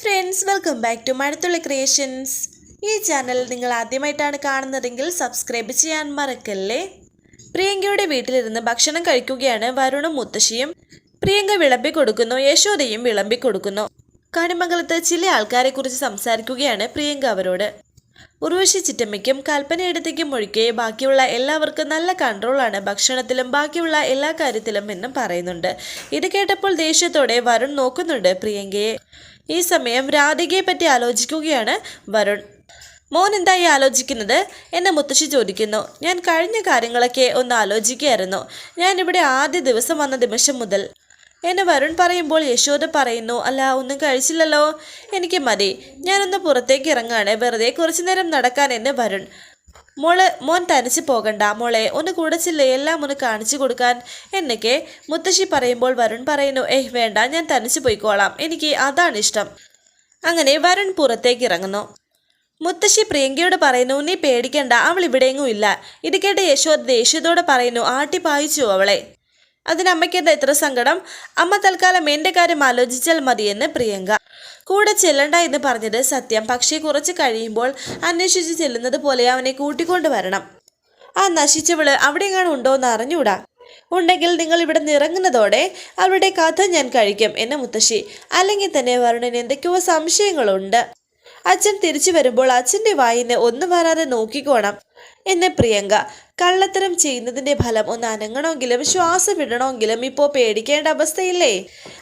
Friends welcome back to Mazhathulli creations ഈ channel നിങ്ങൾ ആദ്യമായിട്ടാണ് കാണുന്നതെങ്കിൽ സബ്സ്ക്രൈബ് ചെയ്യാൻ മറക്കല്ലേ? പ്രിയങ്കയുടെ വീട്ടിലിരുന്ന് ഭക്ഷണം കഴിക്കുകയാണ് വരുണും മുത്തശ്ശിയും. പ്രിയങ്ക വിളമ്പി കൊടുക്കുന്നു യശോദയും വിളമ്പി കൊടുക്കുന്നു. കണിമംഗലത്ത് ചില ആൾക്കാരെ കുറിച്ച് സംസാരിക്കുകയാണ് പ്രിയങ്ക അവരോട്. ഉർവശി ചിറ്റമ്മയ്ക്കും കൽപ്പനയിടത്തേക്കും ഒഴികെ ബാക്കിയുള്ള എല്ലാവർക്കും നല്ല കൺട്രോളാണ് ഭക്ഷണത്തിലും ബാക്കിയുള്ള എല്ലാ കാര്യത്തിലും എന്നും പറയുന്നുണ്ട്. ഇത് കേട്ടപ്പോൾ ദേഷ്യത്തോടെ വരുൺ നോക്കുന്നുണ്ട് പ്രിയങ്കയെ. ഈ സമയം രാധികയെ പറ്റി ആലോചിക്കുകയാണ് വരുൺ. മോൻ എന്തായി ആലോചിക്കുന്നത്? എന്നെ മുത്തശ്ശി ചോദിക്കുന്നു. ഞാൻ കഴിഞ്ഞ കാര്യങ്ങളൊക്കെ ഒന്ന് ആലോചിക്കുകയായിരുന്നു. ഞാൻ ഇവിടെ ആദ്യ ദിവസം വന്ന നിമിഷം മുതൽ. എന്നെ വരുൺ പറയുമ്പോൾ യശോദ പറയുന്നു അല്ല ഒന്നും കഴിച്ചില്ലല്ലോ. എനിക്ക് മതി. ഞാനൊന്ന് പുറത്തേക്ക് ഇറങ്ങാണ്. വെറുതെ കുറച്ചു നേരം നടക്കാൻ എന്നെ വരുൺ. മോൾ മോൻ തനിച്ച് പോകണ്ട. മോളെ ഒന്ന് കൂടച്ചില്ലേ എല്ലാം ഒന്ന് കാണിച്ചു കൊടുക്കാൻ. എന്നൊക്കെ മുത്തശ്ശി പറയുമ്പോൾ വരുൺ പറയുന്നു ഏഹ് വേണ്ട ഞാൻ തനിച്ച് പോയിക്കോളാം. എനിക്ക് അതാണ് ഇഷ്ടം. അങ്ങനെ വരുൺ പുറത്തേക്ക് ഇറങ്ങുന്നു. മുത്തശ്ശി പ്രിയങ്കയോട് പറയുന്നു നീ പേടിക്കണ്ട അവൾ ഇവിടെയെങ്ങും ഇല്ല. ഇത് കേട്ട് യശോദ് ദേഷ്യത്തോടെ പറയുന്നു ആട്ടി പായിച്ചു അവളെ. അതിനമ്മയ്ക്കെന്താ ഇത്ര സങ്കടം? അമ്മ തൽക്കാലം എന്റെ കാര്യം ആലോചിച്ചാൽ മതിയെന്ന് പ്രിയങ്ക. കൂടെ ചെല്ലണ്ട എന്ന് പറഞ്ഞത് സത്യം. പക്ഷേ കുറച്ച് കഴിയുമ്പോൾ അന്വേഷിച്ച് ചെല്ലുന്നത് പോലെ അവനെ കൂട്ടിക്കൊണ്ടു വരണം. ആ നശിച്ചവൾ അവിടെയെങ്ങാനും ഉണ്ടോ എന്ന് അറിഞ്ഞൂടാ. ഉണ്ടെങ്കിൽ നിങ്ങൾ ഇവിടെ നിറങ്ങുന്നതോടെ അവരുടെ കഥ ഞാൻ കഴിക്കും എന്ന മുത്തശ്ശി. അല്ലെങ്കിൽ തന്നെ വരുണിന് എന്തൊക്കെയോ സംശയങ്ങളുണ്ട്. അച്ഛൻ തിരിച്ചു വരുമ്പോൾ അച്ഛന്റെ വായിന്ന് ഒന്നും വരാതെ നോക്കിക്കോണം. എന്നെ പ്രിയങ്ക. കള്ളത്തരം ചെയ്യുന്നതിന്റെ ഫലം ഒന്ന് അനങ്ങണമെങ്കിലും ശ്വാസം വിടണമെങ്കിലും ഇപ്പോൾ പേടിക്കേണ്ട അവസ്ഥയില്ലേ?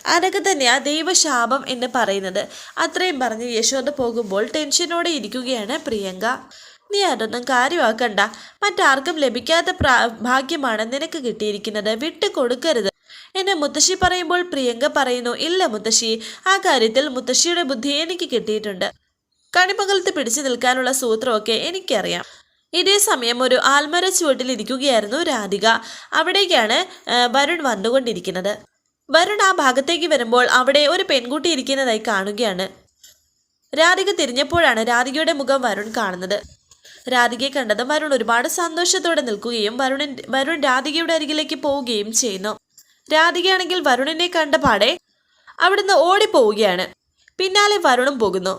അതൊക്കെ തന്നെയാ ദൈവശാപം എന്ന് പറയുന്നത്. അത്രയും പറഞ്ഞ് യശോദ പോകുമ്പോൾ ടെൻഷനോടെ ഇരിക്കുകയാണ് പ്രിയങ്ക. നീ അതൊന്നും കാര്യമാക്കണ്ട. മറ്റാർക്കും ലഭിക്കാത്ത ഭാഗ്യമാണ് നിനക്ക് കിട്ടിയിരിക്കുന്നത്. വിട്ടു കൊടുക്കരുത്. എന്നെ മുത്തശ്ശി പറയുമ്പോൾ പ്രിയങ്ക പറയുന്നു ഇല്ല മുത്തശ്ശി. ആ കാര്യത്തിൽ മുത്തശ്ശിയുടെ ബുദ്ധി എനിക്ക് കിട്ടിയിട്ടുണ്ട്. കണിപ്പകലത്ത് പിടിച്ചു നിൽക്കാനുള്ള സൂത്രമൊക്കെ എനിക്കറിയാം. ഇതേ സമയം ഒരു ആൽമര ചുവട്ടിൽ ഇരിക്കുകയായിരുന്നു രാധിക. അവിടേക്കാണ് വരുൺ വന്നുകൊണ്ടിരിക്കുന്നത്. വരുൺ ആ ഭാഗത്തേക്ക് വരുമ്പോൾ അവിടെ ഒരു പെൺകുട്ടി ഇരിക്കുന്നതായി കാണുകയാണ്. രാധിക തിരിഞ്ഞപ്പോഴാണ് രാധികയുടെ മുഖം വരുൺ കാണുന്നത്. രാധികയെ കണ്ടതും വരുൺ ഒരുപാട് സന്തോഷത്തോടെ നിൽക്കുകയും വരുണിൻ വരുൺ രാധികയുടെ അരികിലേക്ക് പോവുകയും ചെയ്യുന്നു. രാധികയാണെങ്കിൽ വരുണിനെ കണ്ട പാടെ അവിടുന്ന് ഓടിപ്പോവുകയാണ്. പിന്നാലെ വരുണും പോകുന്നു.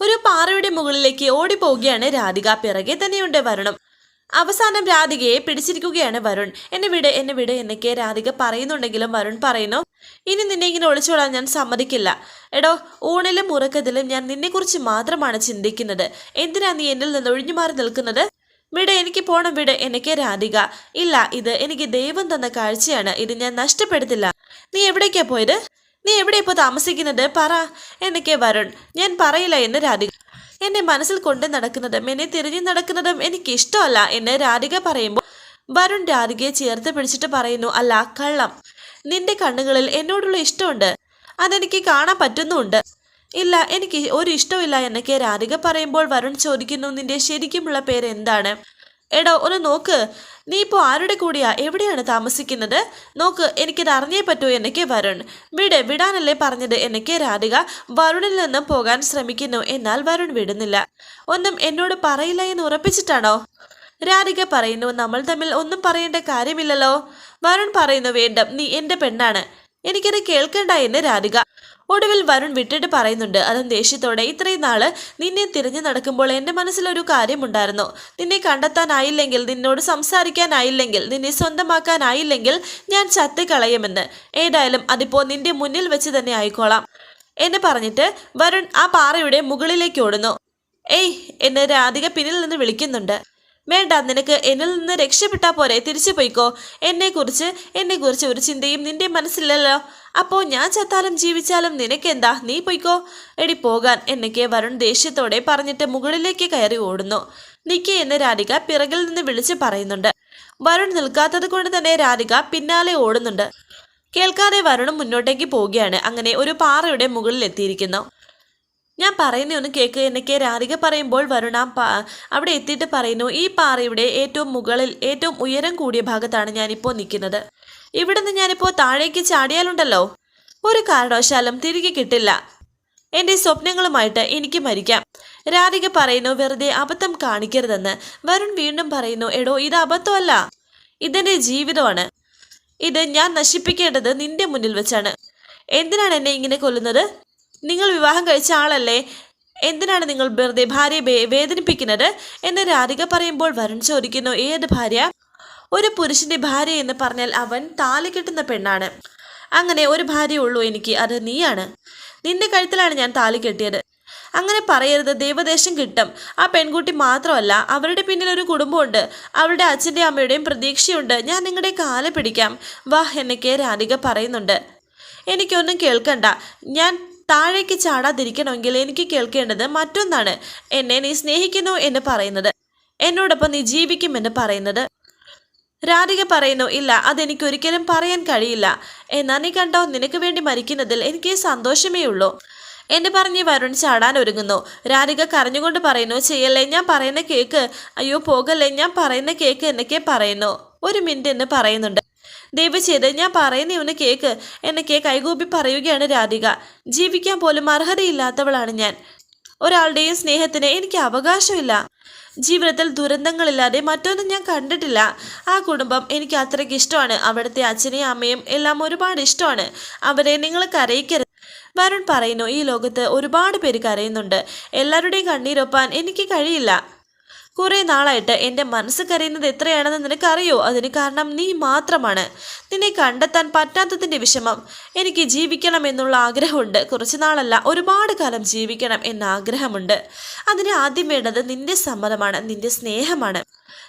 ഒരു പാറയുടെ മുകളിലേക്ക് ഓടിപ്പോവുകയാണ് രാധിക. പിറകെ തന്നെയുണ്ട് വരുണും. അവസാനം രാധികയെ പിടിച്ചിരിക്കുകയാണ് വരുൺ. എന്നെ വിട് എന്നെ വിട് എന്നൊക്കെ രാധിക പറയുന്നുണ്ടെങ്കിലും വരുൺ പറയുന്നു. ഇനി നിന്നെ ഇങ്ങനെ ഒളിച്ചോളാൻ ഞാൻ സമ്മതിക്കില്ല. എടോ ഊണിലും ഉറക്കത്തിലും ഞാൻ നിന്നെക്കുറിച്ച് മാത്രമാണ് ചിന്തിക്കുന്നത്. എന്തിനാ നീ എന്നിൽ നിന്ന് ഒഴിഞ്ഞു മാറി നിൽക്കുന്നത്? വിട് എനിക്ക് പോണം വിട് എനിക്ക് രാധിക. ഇല്ല ഇത് എനിക്ക് ദൈവം തന്ന കാഴ്ചയാണ്. ഇത് ഞാൻ നഷ്ടപ്പെടുത്തില്ല. നീ എവിടേക്കാ പോയത്? നീ എവിടെ ഇപ്പോൾ താമസിക്കുന്നത്? പറ. എന്നൊക്കെ വരുൺ. ഞാൻ പറയില്ല എന്ന് രാധിക. എന്നെ മനസ്സിൽ കൊണ്ട് നടക്കുന്നതും എന്നെ തിരിഞ്ഞു നടക്കുന്നതും എനിക്ക് ഇഷ്ടമല്ല എന്ന് രാധിക പറയുമ്പോൾ വരുൺ രാധികയെ ചേർത്ത് പിടിച്ചിട്ട് പറയുന്നു അല്ല കള്ളം. നിന്റെ കണ്ണുകളിൽ എന്നോടുള്ള ഇഷ്ടമുണ്ട്. അതെനിക്ക് കാണാൻ പറ്റുന്നുമുണ്ട്. ഇല്ല എനിക്ക് ഒരു ഇഷ്ടമില്ല എന്നൊക്കെ രാധിക പറയുമ്പോൾ വരുൺ ചോദിക്കുന്നു നിന്റെ ശരിക്കുമുള്ള പേര് എന്താണ് എടോ ഒന്ന് നോക്ക്. നീ ഇപ്പോൾ ആരുടെ കൂടിയാ? എവിടെയാണ് താമസിക്കുന്നത്? നോക്ക് എനിക്കിത് അറിഞ്ഞേ പറ്റൂ എന്നൊക്കെ വരുൺ. വിട് വിടാനല്ലേ പറഞ്ഞത് എന്നൊക്കെ രാധിക വരുണിൽ നിന്നും പോകാൻ ശ്രമിക്കുന്നു എന്നാൽ വരുൺ വിടുന്നില്ല. ഒന്നും എന്നോട് പറയില്ല എന്ന് ഉറപ്പിച്ചിട്ടാണോ? രാധിക പറയുന്നു നമ്മൾ തമ്മിൽ ഒന്നും പറയേണ്ട കാര്യമില്ലല്ലോ. വരുൺ പറയുന്നു വേണ്ട നീ എന്റെ പെണ്ണാണ്. എനിക്കത് കേൾക്കണ്ട എന്ന് രാധിക. ഒടുവിൽ വരുൺ വിട്ടിട്ട് പറയുന്നുണ്ട് അതും ദേഷ്യത്തോടെ ഇത്രയും നാൾ നിന്നെ തിരഞ്ഞു നടക്കുമ്പോൾ എന്റെ മനസ്സിലൊരു കാര്യമുണ്ടായിരുന്നു. നിന്നെ കണ്ടെത്താനായില്ലെങ്കിൽ നിന്നോട് സംസാരിക്കാനായില്ലെങ്കിൽ നിന്നെ സ്വന്തമാക്കാനായില്ലെങ്കിൽ ഞാൻ ചത്തിക്കളയുമെന്ന് ഏതായാലും അതിപ്പോ നിന്റെ മുന്നിൽ വെച്ച് തന്നെ ആയിക്കോളാം എന്ന് പറഞ്ഞിട്ട് വരുൺ ആ പാറയുടെ മുകളിലേക്ക് ഓടുന്നു. ഏയ് എന്നെ രാധിക പിന്നിൽ നിന്ന് വിളിക്കുന്നുണ്ട്. വേണ്ട നിനക്ക് എന്നിൽ നിന്ന് രക്ഷപ്പെട്ടാൽ പോരെ തിരിച്ചു പോയിക്കോ. എന്നെക്കുറിച്ച് എന്നെക്കുറിച്ച് ഒരു ചിന്തയും നിന്റെ മനസ്സിലല്ലോ. അപ്പോൾ ഞാൻ ചത്താലും ജീവിച്ചാലും നിനക്കെന്താ? നീ പോയിക്കോ. എടി പോകാൻ. എന്നൊക്കെ വരുൺ ദേഷ്യത്തോടെ പറഞ്ഞിട്ട് മുകളിലേക്ക് കയറി ഓടുന്നു. നിക്കി എന്ന് രാധിക പിറകിൽ നിന്ന് വിളിച്ച് പറയുന്നുണ്ട്. വരുൺ നിൽക്കാത്തത് കൊണ്ട് തന്നെ രാധിക പിന്നാലെ ഓടുന്നുണ്ട്. കേൾക്കാതെ വരുണും മുന്നോട്ടേക്ക് പോവുകയാണ്. അങ്ങനെ ഒരു പാറയുടെ മുകളിൽ എത്തിയിരിക്കുന്നു. ഞാൻ പറയുന്ന ഒന്ന് കേക്ക് എന്നൊക്കെ രാധിക പറയുമ്പോൾ വരുണ അവിടെ എത്തിയിട്ട് പറയുന്നു ഈ പാറയുടെ ഏറ്റവും മുകളിൽ ഏറ്റവും ഉയരം കൂടിയ ഭാഗത്താണ് ഞാനിപ്പോൾ നിൽക്കുന്നത്. ഇവിടുന്ന് ഞാനിപ്പോൾ താഴേക്ക് ചാടിയാലുണ്ടല്ലോ. ഒരു കാരണവശാലും തിരികെ കിട്ടില്ല. എന്റെ സ്വപ്നങ്ങളുമായിട്ട് എനിക്ക് മരിക്കാം. രാധിക പറയുന്നു വെറുതെ അബദ്ധം കാണിക്കരുതെന്ന്. വരുൺ വീണ്ടും പറയുന്നു എടോ ഇത് അബദ്ധമല്ല. ഇതെന്റെ ജീവിതമാണ്. ഇത് ഞാൻ നശിപ്പിക്കേണ്ടത് നിന്റെ മുന്നിൽ വെച്ചാണ്. എന്തിനാണ് എന്നെ ഇങ്ങനെ കൊല്ലുന്നത്? നിങ്ങൾ വിവാഹം കഴിച്ച ആളല്ലേ? എന്തിനാണ് നിങ്ങൾ വെറുതെ ഭാര്യയെ വേദനിപ്പിക്കുന്നത്? എന്ന് രാധിക പറയുമ്പോൾ വരുൺ ചോദിക്കുന്നു ഏത് ഭാര്യ? ഒരു പുരുഷന്റെ ഭാര്യ എന്ന് പറഞ്ഞാൽ അവൻ താലി കെട്ടുന്ന പെണ്ണാണ്. അങ്ങനെ ഒരു ഭാര്യ ഉള്ളൂ എനിക്ക് അത് നീയാണ്. നിന്റെ കഴുത്തിലാണ് ഞാൻ താലി കെട്ടിയത്. അങ്ങനെ പറയരുത് ദൈവദേശം കിട്ടും. ആ പെൺകുട്ടി മാത്രമല്ല അവരുടെ പിന്നിൽ ഒരു കുടുംബമുണ്ട്. അവരുടെ അച്ഛന്റെ അമ്മയുടെയും പ്രതീക്ഷയുണ്ട്. ഞാൻ നിങ്ങളുടെ കാലെ പിടിക്കാം. വാഹ് എന്നൊക്കെ രാധിക പറയുന്നുണ്ട്. എനിക്കൊന്നും കേൾക്കണ്ട. ഞാൻ താഴേക്ക് ചാടാതിരിക്കണമെങ്കിൽ എനിക്ക് കേൾക്കേണ്ടത് മറ്റൊന്നാണ്. എന്നെ നീ സ്നേഹിക്കുന്നു എന്ന് പറയുന്നത്. എന്നോടൊപ്പം നീ ജീവിക്കുമെന്ന് പറയുന്നത്. രാധിക പറയുന്നു ഇല്ല അതെനിക്കൊരിക്കലും പറയാൻ കഴിയില്ല. എന്നാ നീ കണ്ടോ നിനക്ക് വേണ്ടി മരിക്കുന്നതിൽ എനിക്ക് സന്തോഷമേ ഉള്ളൂ. എന്ന് പറഞ്ഞ് വരുൺ ചാടാൻ ഒരുങ്ങുന്നു. രാധിക കരഞ്ഞുകൊണ്ട് പറയുന്നു ചെയ്യല്ലേ ഞാൻ പറയുന്ന കേക്ക്. അയ്യോ പോകല്ലേ ഞാൻ പറയുന്ന കേക്ക് എന്നൊക്കെ പറയുന്നു. ഒരു മിനിറ്റ് എന്ന് പറയുന്നുണ്ട്. ദയവ് ഞാൻ പറയുന്ന ഇവന് കേക്ക്. എന്നൊക്കെ കൈകൂപ്പി പറയുകയാണ് രാധിക. ജീവിക്കാൻ പോലും അർഹതയില്ലാത്തവളാണ് ഞാൻ. ഒരാളുടെയും സ്നേഹത്തിന് എനിക്ക് അവകാശമില്ല. ജീവിതത്തിൽ ദുരന്തങ്ങളില്ലാതെ മറ്റൊന്നും ഞാൻ കണ്ടിട്ടില്ല. ആ കുടുംബം എനിക്ക് അത്രയ്ക്ക് ഇഷ്ടമാണ്. അവിടുത്തെ അച്ഛനെയും അമ്മയും എല്ലാം ഒരുപാട് ഇഷ്ടമാണ്. അവരെ നിങ്ങൾ കരയിക്കരുത്. വരുൺ പറയുന്നു ഈ ലോകത്ത് ഒരുപാട് പേര് കരയുന്നുണ്ട്. എല്ലാവരുടെയും കണ്ണീരൊപ്പാൻ എനിക്ക് കഴിയില്ല. കുറേ നാളായിട്ട് എന്റെ മനസ്സ് കരയുന്നത് എത്രയാണെന്ന് നിനക്കറിയോ? അതിന് കാരണം നീ മാത്രമാണ്. നിന്നെ കണ്ടെത്താൻ പറ്റാത്തതിന്റെ വിഷമം. എനിക്ക് ജീവിക്കണം എന്നുള്ള ആഗ്രഹമുണ്ട്. കുറച്ച് നാളല്ല ഒരുപാട് കാലം ജീവിക്കണം എന്ന ആഗ്രഹമുണ്ട്. അതിന് ആദ്യം വേണ്ടത് നിന്റെ സമ്മതമാണ് നിന്റെ സ്നേഹമാണ്.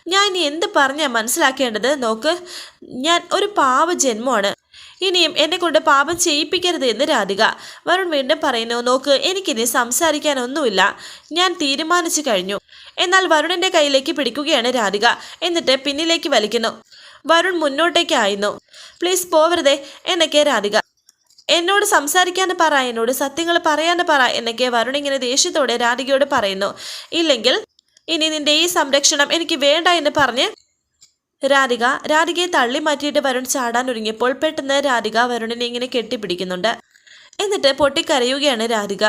ഞാൻ ഇനി എന്ത് പറഞ്ഞാൽ മനസ്സിലാക്കേണ്ടത്? നോക്ക് ഞാൻ ഒരു പാവ ജന്മമാണ് ഇനിയും എന്നെ കൊണ്ട് പാപം ചെയ്യിപ്പിക്കരുത് എന്ന് രാധിക. വരുൺ വീണ്ടും പറയുന്നു നോക്ക് എനിക്കിനി സംസാരിക്കാനൊന്നുമില്ല. ഞാൻ തീരുമാനിച്ചു കഴിഞ്ഞു. എന്നാൽ വരുണിന്റെ കയ്യിലേക്ക് പിടിക്കുകയാണ് രാധിക. എന്നിട്ട് പിന്നിലേക്ക് വലിക്കുന്നു. വരുൺ മുന്നോട്ടേക്ക് ആയിരുന്നു പ്ലീസ് പോവരുതേ എന്നൊക്കെ രാധിക. എന്നോട് സംസാരിക്കാൻ പറ എന്നോട് സത്യങ്ങൾ പറയാൻ പറ എന്നൊക്കെ വരുൺ ഇങ്ങനെ ദേഷ്യത്തോടെ രാധികയോട് പറയുന്നു. ഇല്ലെങ്കിൽ ഇനി നിന്റെ ഈ സംരക്ഷണം എനിക്ക് വേണ്ട എന്ന് പറഞ്ഞ് രാധിക രാധികയെ തള്ളി മാറ്റിയിട്ട് വരുൺ ചാടാൻ ഒരുങ്ങിയപ്പോൾ പെട്ടെന്ന് രാധിക വരുണിനെ ഇങ്ങനെ കെട്ടിപ്പിടിക്കുന്നുണ്ട്. എന്നിട്ട് പൊട്ടിക്കരയുകയാണ് രാധിക.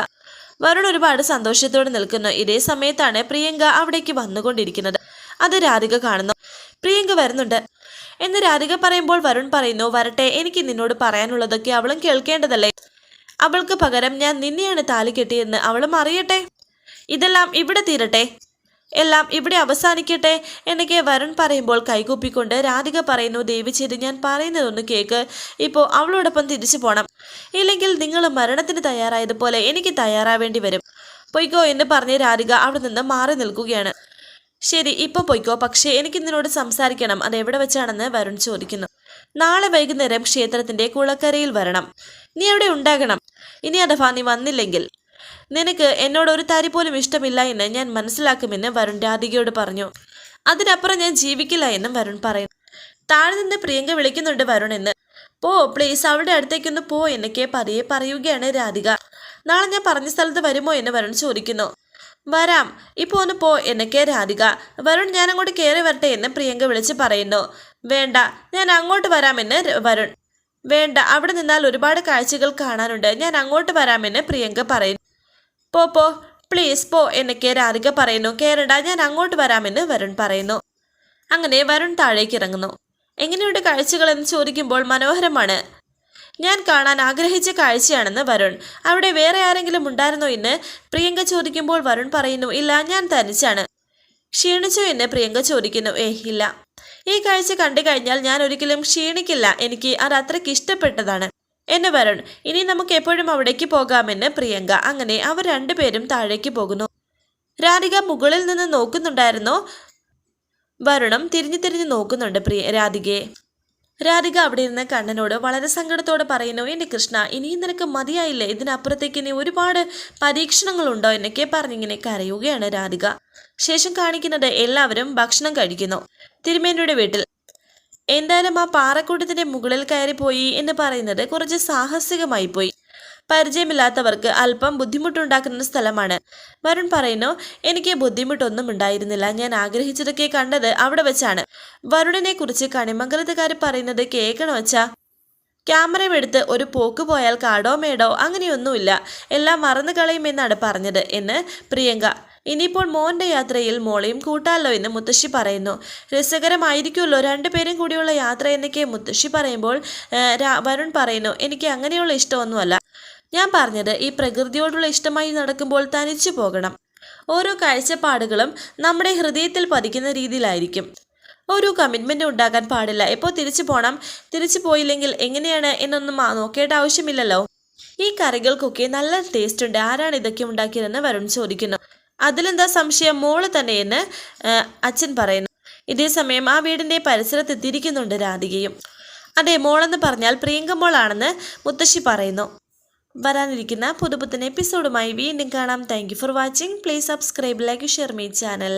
വരുൺ ഒരുപാട് സന്തോഷത്തോടെ നിൽക്കുന്നു. ഇതേ സമയത്താണ് പ്രിയങ്ക അവിടേക്ക് വന്നുകൊണ്ടിരിക്കുന്നത്. അത് രാധിക കാണുന്നു. പ്രിയങ്ക വരുന്നുണ്ട്. എന്ന് രാധിക പറയുമ്പോൾ വരുൺ പറയുന്നു വരട്ടെ എനിക്ക് നിന്നോട് പറയാനുള്ളതൊക്കെ അവളും കേൾക്കേണ്ടതല്ലേ? അവൾക്ക് പകരം ഞാൻ നിന്നെയാണ് താലി കെട്ടിയെന്ന് അവളും അറിയട്ടെ? ഇതെല്ലാം ഇവിടെ തീരട്ടെ? എല്ലാം ഇവിടെ അവസാനിക്കട്ടെ എന്നൊക്കെ വരുൺ പറയുമ്പോൾ കൈകൂപ്പിക്കൊണ്ട് രാധിക പറയുന്നു ദേവി ചെയ്ത് ഞാൻ പറയുന്നതൊന്ന് കേക്ക്. ഇപ്പോൾ അവളോടൊപ്പം തിരിച്ചു പോണം. ഇല്ലെങ്കിൽ നിങ്ങൾ മരണത്തിന് തയ്യാറായതുപോലെ എനിക്ക് തയ്യാറാവേണ്ടി വരും. പൊയ്ക്കോ എന്ന് പറഞ്ഞ് രാധിക അവിടെ നിന്ന് മാറി നിൽക്കുകയാണ്. ശരി ഇപ്പൊ പൊയ്ക്കോ. പക്ഷേ എനിക്ക് നിന്നോട് സംസാരിക്കണം. അത് എവിടെ വെച്ചാണെന്ന് വരുൺ ചോദിക്കുന്നു. നാളെ വൈകുന്നേരം ക്ഷേത്രത്തിന്റെ കുളക്കരയിൽ വരണം. നീ അവിടെ ഉണ്ടാകണം. ഇനി അഥവാ നീ വന്നില്ലെങ്കിൽ നിനക്ക് എന്നോട് ഒരു തരി പോലും ഇഷ്ടമില്ല എന്ന് ഞാൻ മനസ്സിലാക്കുമെന്ന് വരുൺ രാധികയോട് പറഞ്ഞു. അതിനപ്പുറം ഞാൻ ജീവിക്കില്ല എന്നും വരുൺ പറയുന്നു. താഴെ നിന്ന് പ്രിയങ്ക വിളിക്കുന്നുണ്ട് വരുൺ എന്ന്. പോ പ്ലീസ് അവളുടെ അടുത്തേക്കൊന്ന് പോ എന്നൊക്കെ പതിയെ പറയുകയാണ് രാധിക. നാളെ ഞാൻ പറഞ്ഞ സ്ഥലത്ത് വരുമോ എന്ന് വരുൺ ചോദിക്കുന്നു. വരാം. ഇപ്പൊ ഒന്ന് പോ എന്നൊക്കെ രാധിക. വരുൺ ഞാൻ അങ്ങോട്ട് കയറി വരട്ടെ എന്ന് പ്രിയങ്ക വിളിച്ച് പറയുന്നു. വേണ്ട ഞാൻ അങ്ങോട്ട് വരാമെന്ന് വരുൺ. വേണ്ട അവിടെ നിന്നാൽ ഒരുപാട് കാഴ്ചകൾ കാണാനുണ്ട്. ഞാൻ അങ്ങോട്ട് വരാമെന്ന് പ്രിയങ്ക പറയുന്നു. പോ പോ പ്ലീസ് പോ എന്നൊക്കെ രാധിക പറയുന്നു. കേരട ഞാൻ അങ്ങോട്ട് വരാമെന്ന് വരുൺ പറയുന്നു. അങ്ങനെ വരുൺ താഴേക്ക് ഇറങ്ങുന്നു. എങ്ങനെയുണ്ട് കാഴ്ചകൾ എന്ന് ചോദിക്കുമ്പോൾ മനോഹരമാണ്. ഞാൻ കാണാൻ ആഗ്രഹിച്ച കാഴ്ചയാണെന്ന് വരുൺ. അവിടെ വേറെ ആരെങ്കിലും ഉണ്ടായിരുന്നോ എന്ന് പ്രിയങ്ക ചോദിക്കുമ്പോൾ വരുൺ പറയുന്നു ഇല്ല ഞാൻ തനിച്ചാണ് ക്ഷീണിച്ചോ എന്ന് പ്രിയങ്ക ചോദിക്കുന്നു ഏ ഇല്ല. ഈ കാഴ്ച കണ്ടു കഴിഞ്ഞാൽ ഞാൻ ഒരിക്കലും ക്ഷീണിക്കില്ല. എനിക്ക് അത് അത്രയ്ക്ക് ഇഷ്ടപ്പെട്ടതാണ്. എന്ന് വരുൺ ഇനി നമുക്ക് എപ്പോഴും അവിടേക്ക് പോകാമെന്ന് പ്രിയങ്ക. അങ്ങനെ അവർ രണ്ടുപേരും താഴേക്ക് പോകുന്നു. രാധിക മുകളിൽ നിന്ന് നോക്കുന്നുണ്ടായിരുന്നു? വരുണം തിരിഞ്ഞു തിരിഞ്ഞു നോക്കുന്നുണ്ട് പ്രിയ രാധികയെ. രാധിക അവിടെ ഇരുന്ന് കണ്ണനോട് വളരെ സങ്കടത്തോടെ പറയുന്നു എന്റെ കൃഷ്ണ ഇനിയും നിനക്ക് മതിയായില്ലേ? ഇതിനപ്പുറത്തേക്ക് ഇനി ഒരുപാട് പരീക്ഷണങ്ങളുണ്ടോ? എന്നൊക്കെ പറഞ്ഞിങ്ങനെ കരയുകയാണ് രാധിക. ശേഷം കാണിക്കുന്നത് എല്ലാവരും ഭക്ഷണം കഴിക്കുന്നു. തിരുമേനിയുടെ വീട്ടിൽ എന്തായാലും ആ പാറക്കൂട്ടത്തിന്റെ മുകളിൽ കയറിപ്പോയി എന്ന് പറയുന്നത് കുറച്ച് സാഹസികമായി പോയി. പരിചയമില്ലാത്തവർക്ക് അല്പം ബുദ്ധിമുട്ടുണ്ടാക്കുന്ന സ്ഥലമാണ്. വരുൺ പറയുന്നു എനിക്ക് ബുദ്ധിമുട്ടൊന്നും ഉണ്ടായിരുന്നില്ല. ഞാൻ ആഗ്രഹിച്ചതൊക്കെ കണ്ടത് അവിടെ വെച്ചാണ്. വരുണിനെ കുറിച്ച് കണിമംഗലത്തുകാർ പറയുന്നത് കേൾക്കണോ വെച്ചാ ക്യാമറയും എടുത്ത് ഒരു പോക്ക് പോയാൽ കാടോ മേടോ അങ്ങനെയൊന്നുമില്ല. എല്ലാം മറന്നു കളയുമെന്നാണ് പറഞ്ഞത് എന്ന് പ്രിയങ്ക ഇനിയിപ്പോൾ മോന്റെ യാത്രയിൽ മോളെയും കൂട്ടാലോ എന്ന് മുത്തശ്ശി പറയുന്നു. രസകരമായിരിക്കുമല്ലോ രണ്ടുപേരും കൂടിയുള്ള യാത്ര എന്നൊക്കെ മുത്തശ്ശി പറയുമ്പോൾ വരുൺ പറയുന്നു എനിക്ക് അങ്ങനെയുള്ള ഇഷ്ടമൊന്നുമല്ല. ഞാൻ പറഞ്ഞത് ഈ പ്രകൃതിയോടുള്ള ഇഷ്ടമായി നടക്കുമ്പോൾ തനിച്ചു പോകണം. ഓരോ കാഴ്ചപ്പാടുകളും നമ്മുടെ ഹൃദയത്തിൽ പതിക്കുന്ന രീതിയിലായിരിക്കും. ഒരു കമ്മിറ്റ്മെന്റ് ഉണ്ടാക്കാൻ പാടില്ല. എപ്പോൾ തിരിച്ചു പോകണം തിരിച്ചു പോയില്ലെങ്കിൽ എങ്ങനെയാണ് എന്നൊന്നും നോക്കേണ്ട ആവശ്യമില്ലല്ലോ. ഈ കറികൾക്കൊക്കെ നല്ല ടേസ്റ്റ് ഉണ്ട്. ആരാണ് ഇതൊക്കെ ഉണ്ടാക്കിയതെന്ന് വരുൺ ചോദിക്കുന്നു. അതിലെന്താ സംശയം? മോൾ തന്നെയെന്ന് അച്ഛൻ പറയുന്നു. ഇതേ സമയം ആ വീടിന്റെ പരിസരത്ത് എത്തിയിരിക്കുന്നുണ്ട് രാധികയും. അതെ മോളെന്ന് പറഞ്ഞാൽ പ്രിയങ്ക മോളാണെന്ന് മുത്തശ്ശി പറയുന്നു. വരാനിരിക്കുന്ന പുതുപുത്തൻ എപ്പിസോഡുമായി വീണ്ടും കാണാം. Thank for watching please subscribe like share my channel